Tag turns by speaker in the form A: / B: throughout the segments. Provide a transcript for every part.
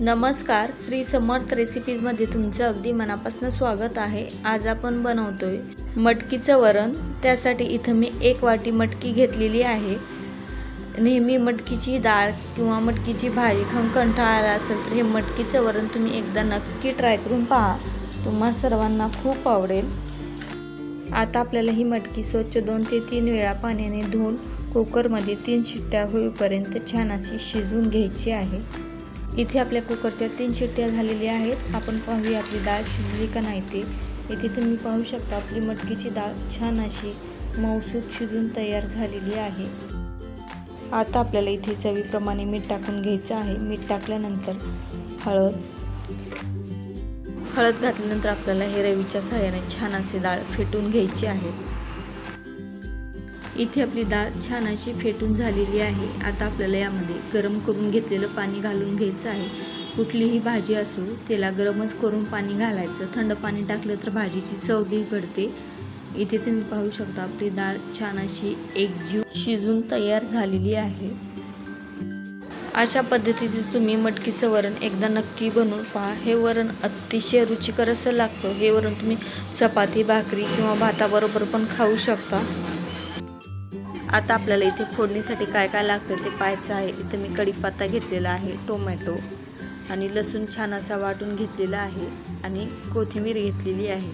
A: नमस्कार श्री समर्थ रेसिपीजमध्ये तुमचं अगदी मनापासून स्वागत आहे. आज आपण बनवतोय मटकीचं वरण. त्यासाठी इथं मी एक वाटी मटकी घेतलेली आहे. नेहमी मटकीची डाळ किंवा मटकीची भाजी खाऊन कंटाळा आला असेल तर हे मटकीचं वरण तुम्ही एकदा नक्की ट्राय करून पहा. तुम्हा सर्वांना खूप आवडेल. आता आपल्याला ही मटकी स्वच्छ दोन ते तीन वेळा पाण्याने धुवून कुकरमध्ये तीन शिट्ट्या होईपर्यंत छान अशी शिजवून घ्यायची आहे. इथे आपल्या कुकरच्या तीन शिट्ट्या झालेल्या आहेत. आपण पाहूया आपली डाळ शिजली का नाही ते. इथे तुम्ही पाहू शकता आपली मटकीची डाळ छान अशी मौसूद शिजून तयार झालेली आहे. आता आपल्याला इथे चवीप्रमाणे मीठ टाकून घ्यायचं आहे. मीठ टाकल्यानंतर हळद. हळद घातल्यानंतर आपल्याला हे रवीच्या सहाय्याने छान अशी डाळ फेटून घ्यायची आहे. इथे आपली डाळ छान अशी फेटून झालेली आहे. आता आपल्याला यामध्ये गरम करून घेतलेलं पाणी घालून घ्यायचं आहे. कुठलीही भाजी असू त्याला गरमच करून पाणी घालायचं. थंड पाणी टाकलं तर भाजीची चव बिघडते. इथे तुम्ही पाहू शकता आपली डाळ छान अशी एकजीव शिजून तयार झालेली आहे. अशा पद्धतीने तुम्ही मटकीचं वरण एकदा नक्की बनवून पहा. हे वरण अतिशय रुचिकर असं लागतं. हे वरण तुम्ही चपाती भाकरी किंवा भाताबरोबर पण खाऊ शकता. आता आपल्याला इथे फोडणीसाठी काय काय लागतं ते पाहायचं आहे. इथे मी कढीपत्ता घेतलेला आहे टोमॅटो आणि लसूण छान असा वाटून घेतलेला आहे आणि कोथिंबीर घेतलेली आहे.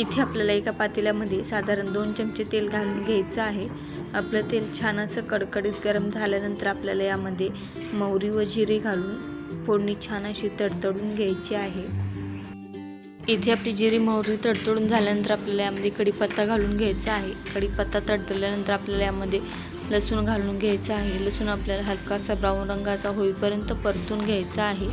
A: इथे आपल्याला एका पातेल्यामध्ये साधारण दोन चमचे तेल घालून घ्यायचं आहे. आपलं तेल छान असं कडकडीत गरम झाल्यानंतर आपल्याला यामध्ये मोहरी व जिरे घालून फोडणी छान अशी तडतडून घ्यायची आहे. इथे आपली जिरी मोहरी तडतडून झाल्यानंतर आपल्याला यामध्ये कढीपत्ता घालून घ्यायचा आहे. कढीपत्ता तडतडल्यानंतर आपल्याला यामध्ये लसूण घालून घ्यायचं आहे. लसूण आपल्याला हलकासा ब्राऊन रंगाचा होईपर्यंत परतून घ्यायचा आहे.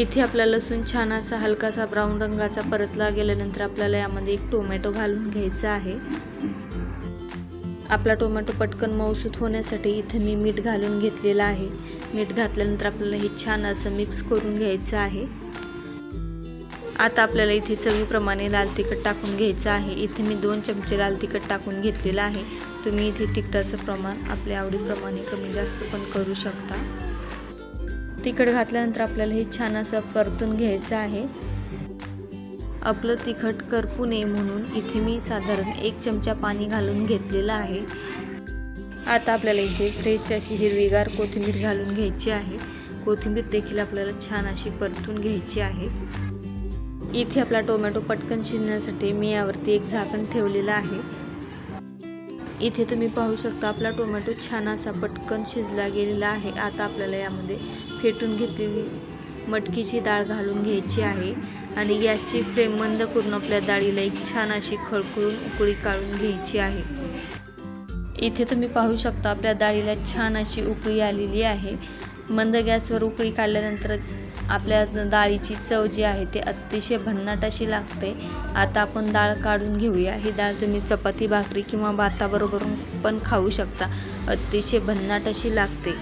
A: इथे आपला लसूण छान असा हलकासा ब्राऊन रंगाचा परतला गेल्यानंतर आपल्याला यामध्ये एक टोमॅटो घालून घ्यायचा आहे. आपला टोमॅटो पटकन मऊसूत होण्यासाठी इथे मी मीठ घालून घेतलेलं आहे. मीठ घातल्यानंतर आपल्याला हे छान असं मिक्स करून घ्यायचं आहे. आता आपल्याला इथे चवीप्रमाणे लाल तिखट टाकून घ्यायचं आहे. इथे मी दोन चमचे लाल तिखट टाकून घेतलेलं आहे. तुम्ही इथे तिखटाचं प्रमाण आपल्या आवडीप्रमाणे कमी जास्त पण करू शकता. तिखट घातल्यानंतर आपल्याला हे छान असं परतून घ्यायचं आहे. आपलं तिखट करपू नये म्हणून इथे मी साधारण एक चमचा पाणी घालून घेतलेलं आहे. आता आपल्याला इथे फ्रेश अशी हिरवीगार कोथिंबीर घालून घ्यायची आहे. कोथिंबीर देखील आपल्याला छान अशी परतून घ्यायची आहे. इथे आपला टोमॅटो पटकन शिजण्यासाठी मी यावरती एक झाकण ठेवलेलं आहे. इथे तुम्ही पाहू शकता आपला टोमॅटो छान असा पटकन शिजला गेलेला आहे. आता आपल्याला यामध्ये फेटून घेतलेली मटकीची डाळ घालून घ्यायची आहे आणि गॅसची फ्लेम मंद करून आपल्या डाळीला एक छान अशी खळखळून उकळी काढून घ्यायची आहे. इथे तुम्ही पाहू शकता आपल्या डाळीला छान अशी उकळी आलेली आहे. मंद गॅसवर उकळी काढल्यानंतर आपल्या डाळीची चव जी आहे ते अतिशय भन्नाट अशी लागते. आता आपण डाळ काढून घेऊया. ही डाळ तुम्ही चपाती भाकरी किंवा भाताबरोबर पण खाऊ शकता. अतिशय भन्नाट अशी लागते.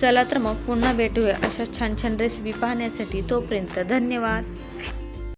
A: चला तर मग पुन्हा भेटूया अशा छान छान रेसिपी पाहण्यासाठी. तोपर्यंत धन्यवाद.